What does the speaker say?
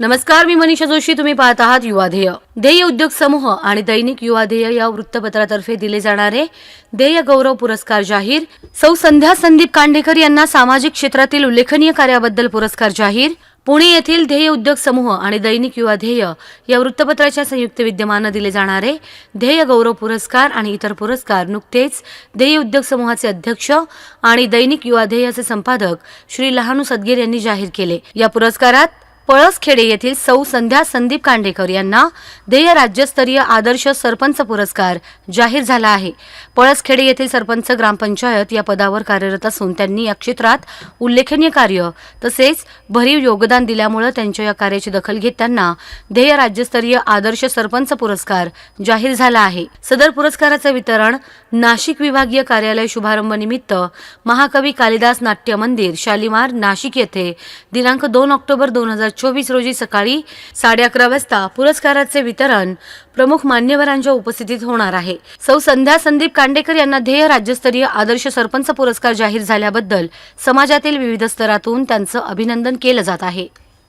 नमस्कार मी मनीषा जोशी. तुम्ही पाहत आहात युवा ध्येय. ध्येय उद्योग समूह आणि दैनिक युवा ध्येय या वृत्तपत्रातर्फे दिले जाणारे ध्येय गौरव पुरस्कार जाहीर. सौ संध्या संदीप कांडेकर यांना सामाजिक क्षेत्रातील उल्लेखनीय कार्याबद्दल पुरस्कार जाहीर. पुणे येथील ध्येय उद्योग समूह आणि दैनिक युवा ध्येय या वृत्तपत्राच्या संयुक्त विद्यमानं दिले जाणारे ध्येय गौरव पुरस्कार आणि इतर पुरस्कार नुकतेच ध्येय उद्योग समूहाचे अध्यक्ष आणि दैनिक युवा ध्येयाचे संपादक श्री लहानू सदगीर यांनी जाहीर केले. या पुरस्कारात पळसखेडे येथील सौ संध्या संदीप कांडेकर यांना ध्येय राज्यस्तरीय आदर्श सरपंच पुरस्कार जाहीर झाला आहे. पळसखेडे येथील सरपंच ग्रामपंचायत या पदावर कार्यरत असून त्यांनी या क्षेत्रात उल्लेखनीय कार्य तसेच भरीव योगदान दिल्यामुळे त्यांच्या या कार्याची दखल घेत त्यांना ध्येय राज्यस्तरीय आदर्श सरपंच पुरस्कार जाहीर झाला आहे. सदर पुरस्काराचे वितरण नाशिक विभागीय कार्यालय शुभारंभ निमित्त महाकवी कालिदास नाट्य मंदिर शालिमार नाशिक येथे दिनांक दोन ऑक्टोबर दोन हजार चोवीस रोजी सकाळी साडे अकरा वाजता पुरस्काराचे वितरण प्रमुख मान्यवरांच्या उपस्थितीत होणार आहे. सौ संध्या संदीप कांडेकर यांना ध्येय राज्यस्तरीय आदर्श सरपंच पुरस्कार जाहीर झाल्याबद्दल समाजातील विविध स्तरातून त्यांचं अभिनंदन केलं जात आहे.